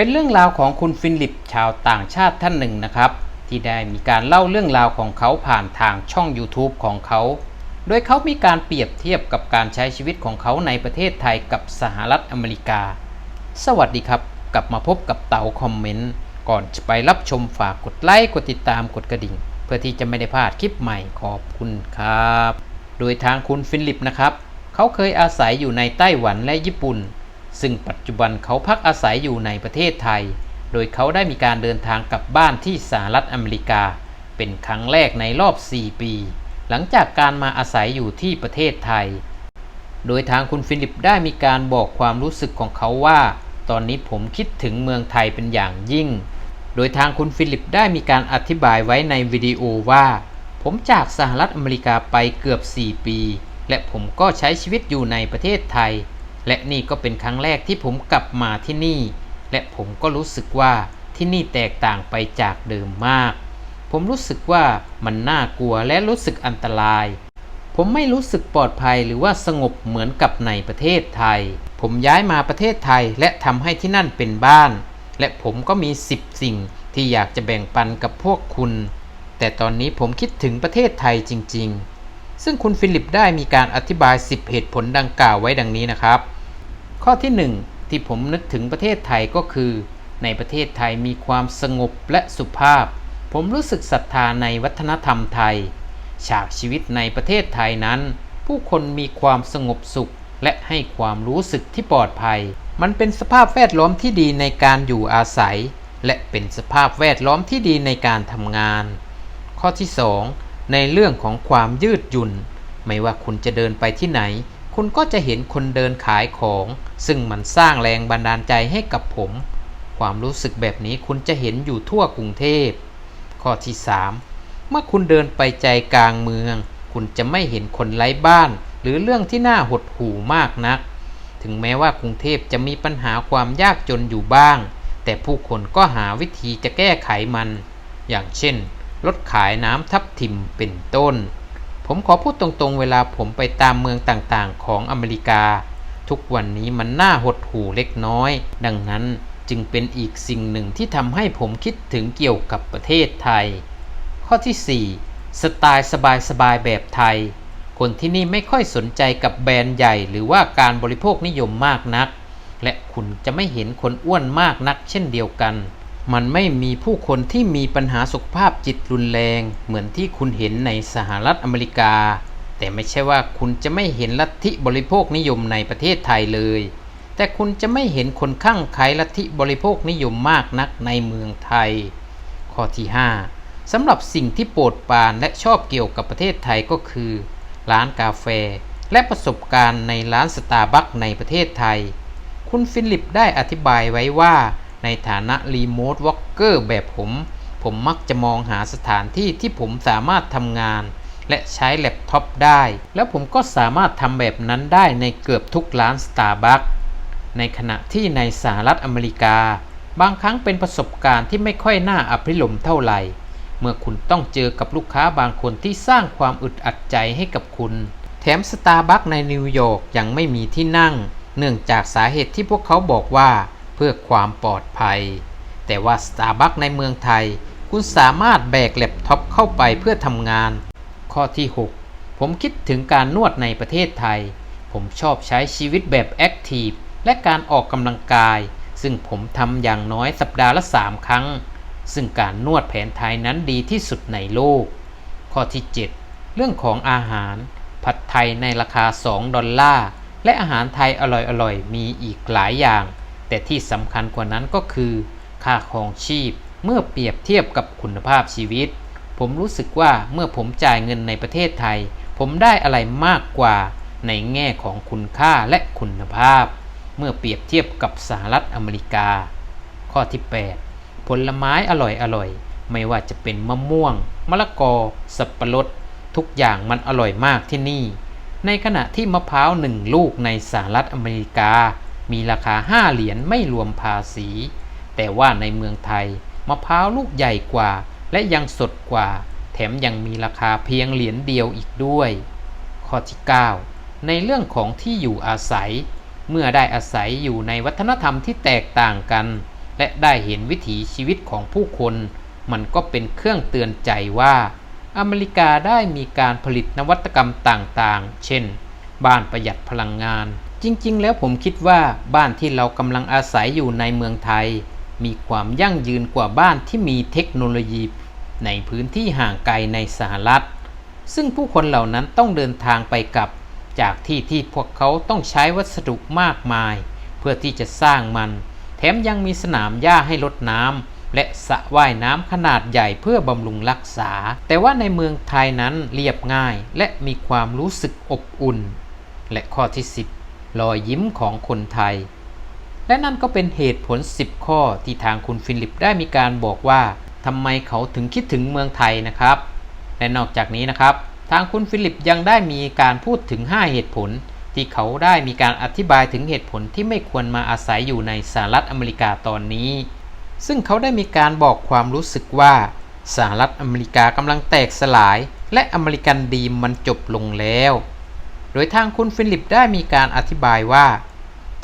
เป็นเรื่องราวของคุณฟินลิปชาวต่างชาติท่านหนึ่งนะครับ ที่ได้มีการเล่าเรื่องราวของเขาผ่านทางช่อง YouTube ของเขา โดยเขามีการเปรียบเทียบกับการใช้ชีวิตของเขาในประเทศไทยกับสหรัฐอเมริกา สวัสดีครับ กลับมาพบกับเต๋าคอมเมนต์ก่อนจะไปรับชมฝากกดไลค์กดติดตามกดกระดิ่ง เพื่อที่จะไม่ได้พลาดคลิปใหม่ขอบคุณครับ โดยทางคุณฟินลิปนะครับ เขาเคยอาศัยอยู่ในไต้หวันและญี่ปุ่น ซึ่งปัจจุบันเขาพักอาศัยอยู่ในประเทศไทย โดยเขาได้มีการเดินทางกลับบ้านที่สหรัฐอเมริกา เป็นครั้งแรกในรอบ 4 ปี หลังจากการมาอาศัยอยู่ที่ประเทศไทย โดยทางคุณฟิลิปได้มีการบอกความรู้สึกของเขาว่า ตอนนี้ผมคิดถึงเมืองไทยเป็นอย่างยิ่ง โดยทางคุณฟิลิปได้มีการอธิบายไว้ในวิดีโอว่า ผมจากสหรัฐอเมริกาไปเกือบ 4 ปี และผมก็ใช้ชีวิตอยู่ในประเทศไทย และนี่ก็เป็นครั้งแรกที่ผมกลับมาที่นี่ และผมก็รู้สึกว่าที่นี่แตกต่างไปจากเดิมมาก ผมรู้สึกว่ามันน่ากลัวและรู้สึกอันตราย ผมไม่รู้สึกปลอดภัยหรือว่าสงบเหมือนกับในประเทศไทย ผมย้ายมาประเทศไทยและทำให้ที่นั่นเป็นบ้าน และผมก็มี 10 สิ่งที่อยากจะแบ่งปันกับพวกคุณ แต่ตอนนี้ผมคิดถึงประเทศไทยจริง ๆ ซึ่งคุณฟิลิปได้มีการอธิบาย 10 เหตุผลดังกล่าวไว้ดังนี้นะครับ ข้อที่ 1 ที่ผมนึกถึงประเทศไทยก็คือ ในประเทศไทยมีความสงบและสุภาพ ผมรู้สึกศรัทธาในวัฒนธรรมไทย ฉากชีวิตในประเทศไทยนั้น ผู้คนมีความสงบสุข และให้ความรู้สึกที่ปลอดภัย มันเป็นสภาพแวดล้อมที่ดีในการอยู่อาศัย และเป็นสภาพแวดล้อมที่ดีในการทำงาน ข้อที่ 2 ในเรื่องของความยืดหยุ่น ไม่ว่าคุณจะเดินไปที่ไหน คุณก็จะเห็นคนเดินขายของ ซึ่งมันสร้างแรงบันดาลใจให้กับผม ความรู้สึกแบบนี้คุณจะเห็นอยู่ทั่วกรุงเทพ ข้อที่ 3 เมื่อคุณเดินไปใจกลางเมือง คุณจะไม่เห็นคนไร้บ้าน หรือเรื่องที่น่าหดหู่มากนัก ถึงแม้ว่ากรุงเทพจะมีปัญหาความยากจนอยู่บ้าง แต่ผู้คนก็หาวิธีจะแก้ไขมัน อย่างเช่น ลดขายน้ำทับทิมเป็นต้น ผมขอพูดตรงๆ เวลาผมไปตามเมืองต่างๆ ของอเมริกา ทุกวันนี้มันน่าหดหู่เล็กน้อย ดังนั้นจึงเป็นอีกสิ่งหนึ่งที่ทำให้ผมคิดถึงเกี่ยวกับประเทศไทย ข้อที่ 4 สไตล์สบายๆแบบไทย คนที่นี่ไม่ค่อยสนใจกับแบรนด์ใหญ่ หรือว่าการบริโภคนิยมมากนัก และคุณจะไม่เห็นคนอ้วนมากนักเช่นเดียวกัน มันไม่มีผู้คนที่มีปัญหาสุขภาพจิตรุนแรงเหมือนที่คุณเห็นในสหรัฐอเมริกา แต่ไม่ใช่ว่าคุณจะไม่เห็นลัทธิบริโภคนิยมในประเทศไทยเลย แต่คุณจะไม่เห็นคนข้างใครลัทธิบริโภคนิยมมากนักในเมืองไทย ข้อที่ 5สำหรับสิ่งที่โปรดปรานและชอบเกี่ยวกับประเทศไทยก็คือ ร้านกาแฟ และประสบการณ์ในร้านสตาร์บัคในประเทศไทย คุณฟิลิปได้อธิบายไว้ว่า ในฐานะรีโมทวอล์กเกอร์แบบผม ผมมักจะมองหาสถานที่ที่ผมสามารถทำงาน และใช้แล็ปท็อปได้ แล้วผมก็สามารถทำแบบนั้นได้ในเกือบทุกร้านสตาร์บัคในขณะที่ในสหรัฐอเมริกา บางครั้งเป็นประสบการณ์ที่ไม่ค่อยน่าอภิรมเท่าไหร่ เมื่อคุณต้องเจอกับลูกค้าบางคนที่สร้างความอึดอัดใจให้กับคุณ แถมสตาร์บัคในนิวยอร์กยังไม่มีที่นั่ง เนื่องจากสาเหตุที่พวกเขาบอกว่า พื่อความปลอดภัย แต่ว่าสตาร์บัคในเมืองไทย คุณสามารถแบกแล็ปท็อปเข้าไปเพื่อทำงาน ข้อที่ 6 ผมคิดถึงการนวดในประเทศไทย ผมชอบใช้ชีวิตแบบแอคทีฟและการออกกำลังกาย ซึ่งผมทำอย่างน้อยสัปดาห์ละ 3 ครั้ง ซึ่งการนวดแผนไทยนั้นดีที่สุดในโลก ข้อที่ 7 เรื่องของอาหาร ผัดไทยในราคา 2 ดอลลาร์ และอาหารไทยอร่อยๆ มีอีกหลายอย่าง แต่ที่สำคัญกว่านั้นก็คือ ค่าครองชีพเมื่อเปรียบเทียบกับคุณภาพชีวิต ผมรู้สึกว่าเมื่อผมจ่ายเงินในประเทศไทย ผมได้อะไรมากกว่าในแง่ของคุณค่าและคุณภาพ เมื่อเปรียบเทียบกับสหรัฐอเมริกา ข้อที่ 8 ผลไม้อร่อยๆไม่ว่าจะเป็นมะม่วง มะละกอ สับปะรด ทุกอย่างมันอร่อยมากที่นี่ ในขณะที่มะพร้าวหนึ่งลูกในสหรัฐอเมริกา มีราคา 5 เหรียญไม่รวมภาษี แต่ว่าในเมืองไทย มะพร้าวลูกใหญ่กว่า และยังสดกว่า แถมยังมีราคาเพียงเหรียญเดียวอีกด้วย ข้อที่ 9 ในเรื่องของที่อยู่อาศัย เมื่อได้อาศัยอยู่ในวัฒนธรรมที่แตกต่างกัน และได้เห็นวิถีชีวิตของผู้คน มันก็เป็นเครื่องเตือนใจว่า อเมริกาได้มีการผลิตนวัตกรรมต่างๆ เช่น บ้านประหยัดพลังงาน จริงๆ แล้วผมคิดว่าบ้านที่เรากำลังอาศัยอยู่ในเมืองไทย มีความยั่งยืนกว่าบ้านที่มีเทคโนโลยีในพื้นที่ห่างไกลในสหรัฐ ซึ่งผู้คนเหล่านั้นต้องเดินทางไปกับ จากที่ที่พวกเขาต้องใช้วัสดุมากมาย เพื่อที่จะสร้างมัน แถมยังมีสนามหญ้าให้รดน้ำและสระว่ายน้ำขนาดใหญ่เพื่อบำรุงรักษา แต่ว่าในเมืองไทยนั้นเรียบง่ายและมีความรู้สึกอบอุ่น และข้อที่ 10 รอยยิ้มของคนไทย และนั่นก็เป็นเหตุผล 10 ข้อที่ทางคุณฟิลิปได้มีการบอกว่าทำไมเขาถึงคิดถึงเมืองไทยนะครับ และนอกจากนี้นะครับ ทางคุณฟิลิปยังได้มีการพูดถึง 5 เหตุผล ที่เขาได้มีการอธิบายถึงเหตุผลที่ไม่ควรมาอาศัยอยู่ในสหรัฐอเมริกาตอนนี้ ซึ่งเขาได้มีการบอกความรู้สึกว่าสหรัฐอเมริกากำลังแตกสลาย และอเมริกันดีมมันจบลงแล้ว โดยทางคุณฟิลิปได้มีการอธิบายว่า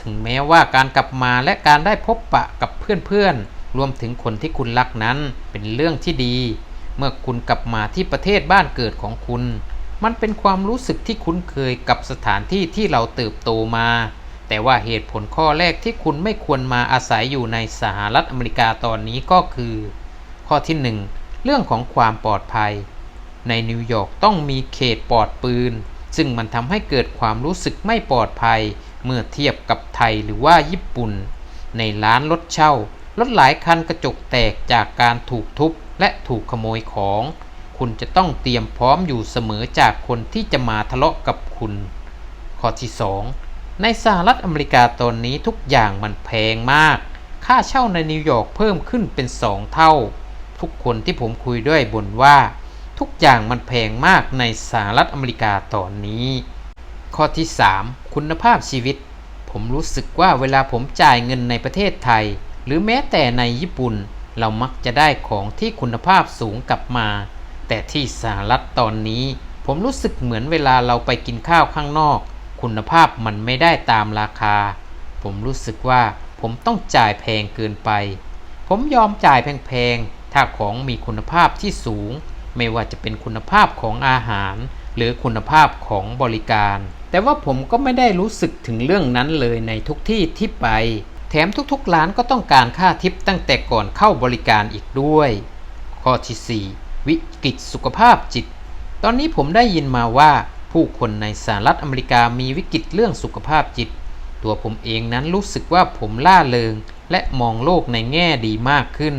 ถึงแม้ว่าการกลับมาและการได้พบปะกับเพื่อนๆ รวมถึงคนที่คุณรักนั้นเป็นเรื่องที่ดี เมื่อคุณกลับมาที่ประเทศบ้านเกิดของคุณ มันเป็นความรู้สึกที่คุ้นเคยกับสถานที่ที่เราเติบโตมา แต่ว่าเหตุผลข้อแรกที่คุณไม่ควรมาอาศัยอยู่ในสหรัฐอเมริกาตอนนี้ก็คือ ข้อที่ 1 เรื่องของความปลอดภัย ในนิวยอร์กต้องมีเขตปลอดปืน ซึ่งมันทำให้เกิดความรู้สึกไม่ปลอดภัย เมื่อเทียบกับไทยหรือว่าญี่ปุ่น ในร้านรถเช่ารถหลายคันกระจกแตกจากการถูกทุบและถูกขโมยของ คุณจะต้องเตรียมพร้อมอยู่เสมอจากคนที่จะมาทะเลาะกับคุณ ข้อที่ 2 ในสหรัฐอเมริกาตอนนี้ทุกอย่างมันแพงมาก ค่าเช่าในนิวยอร์กเพิ่มขึ้นเป็นสองเท่า ทุกคนที่ผมคุยด้วยบ่นว่า ทุกอย่างมันแพงมากในสหรัฐอเมริกาตอนนี้ ข้อที่ 3 คุณภาพชีวิต ผมรู้สึกว่าเวลาผมจ่ายเงินในประเทศไทย หรือแม้แต่ในญี่ปุ่น เรามักจะได้ของที่คุณภาพสูงกลับมา แต่ที่สหรัฐตอนนี้ ผมรู้สึกเหมือนเวลาเราไปกินข้าวข้างนอก คุณภาพมันไม่ได้ตามราคา ผมรู้สึกว่าผมต้องจ่ายแพงเกินไป ผมยอมจ่ายแพงๆถ้าของมีคุณภาพที่สูง ไม่ว่าจะเป็นคุณภาพของอาหาร หรือคุณภาพของบริการ แต่ว่าผมก็ไม่ได้รู้สึกถึงเรื่องนั้นเลยในทุกที่ที่ไป แถมทุกๆร้านก็ต้องการค่าทิปตั้งแต่ก่อนเข้าบริการอีกด้วย ข้อที่4วิกฤตสุขภาพจิต ตอนนี้ผมได้ยินมาว่าผู้คนในสหรัฐอเมริกามีวิกฤตเรื่องสุขภาพจิต ตัวผมเองนั้นรู้สึกว่าผมล่าเริง และมองโลกในแง่ดีมากขึ้น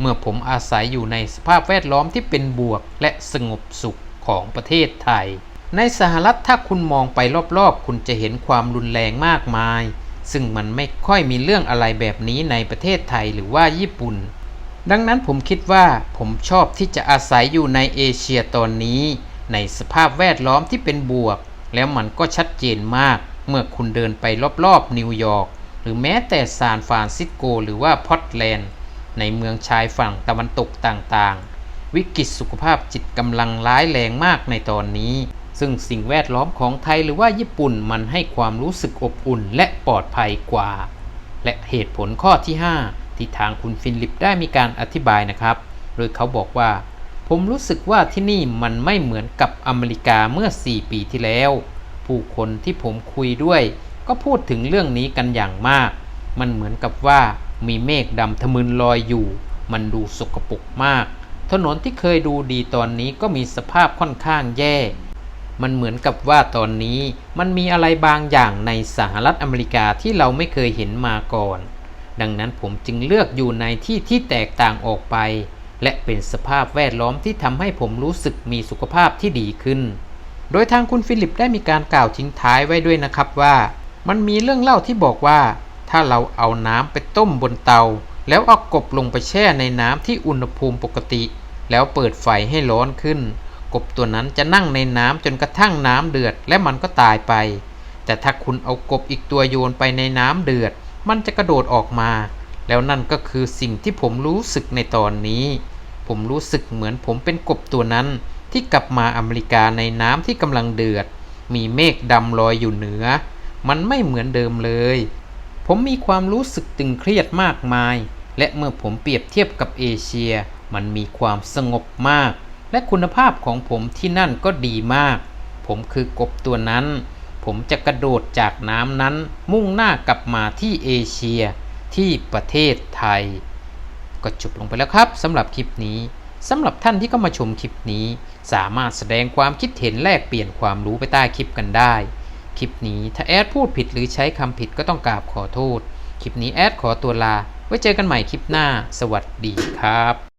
เมื่อผมอาศัยอยู่ในสภาพแวดล้อมที่เป็นบวกและสงบสุขของประเทศไทย ในสหรัฐถ้าคุณมองไปรอบๆ คุณจะเห็นความรุนแรงมากมาย ซึ่งมันไม่ค่อยมีเรื่องอะไรแบบนี้ในประเทศไทยหรือว่าญี่ปุ่น ดังนั้นผมคิดว่าผมชอบที่จะอาศัยอยู่ในเอเชียตอนนี้ ในสภาพแวดล้อมที่เป็นบวก แล้วมันก็ชัดเจนมาก เมื่อคุณเดินไปรอบๆนิวยอร์กหรือแม้แต่ซานฟรานซิสโกหรือว่าพอร์ตแลนด์ ในเมืองชายฝั่งตะวันตกต่างๆ วิกฤตสุขภาพจิตกำลังร้ายแรงมากในตอนนี้ ซึ่งสิ่งแวดล้อมของไทยหรือว่าญี่ปุ่นมันให้ความรู้สึกอบอุ่นและปลอดภัยกว่า และเหตุผลข้อที่ 5 ที่ทางคุณฟินลิปได้มีการอธิบายนะครับ โดยเขาบอกว่า ผมรู้สึกว่าที่นี่มันไม่เหมือนกับอเมริกาเมื่อ 4 ปีที่แล้ว ผู้คนที่ผมคุยด้วย ก็พูดถึงเรื่องนี้กันอย่างมาก มันเหมือนกับว่า มีเมฆดำทะมึนลอยอยู่ มันดูสกปรกมาก ถนนที่เคยดูดีตอนนี้ก็มีสภาพค่อนข้างแย่ มันเหมือนกับว่าตอนนี้มันมีอะไรบางอย่างในสหรัฐอเมริกาที่เราไม่เคยเห็นมาก่อน ดังนั้นผมจึงเลือกอยู่ในที่ที่แตกต่างออกไป และเป็นสภาพแวดล้อมที่ทำให้ผมรู้สึกมีสุขภาพที่ดีขึ้น โดยทางคุณฟิลิปได้มีการกล่าวทิ้งท้ายไว้ด้วยนะครับว่า มันมีเรื่องเล่าที่บอกว่า ถ้าเราเอาน้ำไปต้มบนเตา แล้วเอากบลงไปแช่ในน้ำที่อุณหภูมิปกติ แล้วเปิดไฟให้ร้อนขึ้น กบตัวนั้นจะนั่งในน้ำจนกระทั่งน้ำเดือดและมันก็ตายไป แต่ถ้าคุณเอากบอีกตัวโยนไปในน้ำเดือด มันจะกระโดดออกมา แล้วนั่นก็คือสิ่งที่ผมรู้สึกในตอนนี้ ผมรู้สึกเหมือนผมเป็นกบตัวนั้น ที่กลับมาอเมริกาในน้ำที่กำลังเดือด มีเมฆดำลอยอยู่เหนือ มันไม่เหมือนเดิมเลย ผมมีความรู้สึกตึงเครียดมากมาย และเมื่อผมเปรียบเทียบกับเอเชีย มันมีความสงบมาก และคุณภาพของผมที่นั่นก็ดีมาก ผมคือกบตัวนั้น ผมจะกระโดดจากน้ำนั้นมุ่งหน้ากลับมาที่เอเชีย ที่ประเทศไทย ก็จบลงไปแล้วครับสำหรับคลิปนี้สำหรับท่านที่เข้ามาชมคลิปนี้ สามารถแสดงความคิดเห็นแลกเปลี่ยนความรู้ไปใต้คลิปกันได้ คลิปนี้ถ้าแอดพูดผิดหรือใช้คำผิดก็ต้องกราบขอโทษ คลิปนี้แอดขอตัวลา ไว้เจอกันใหม่คลิปหน้า สวัสดีครับ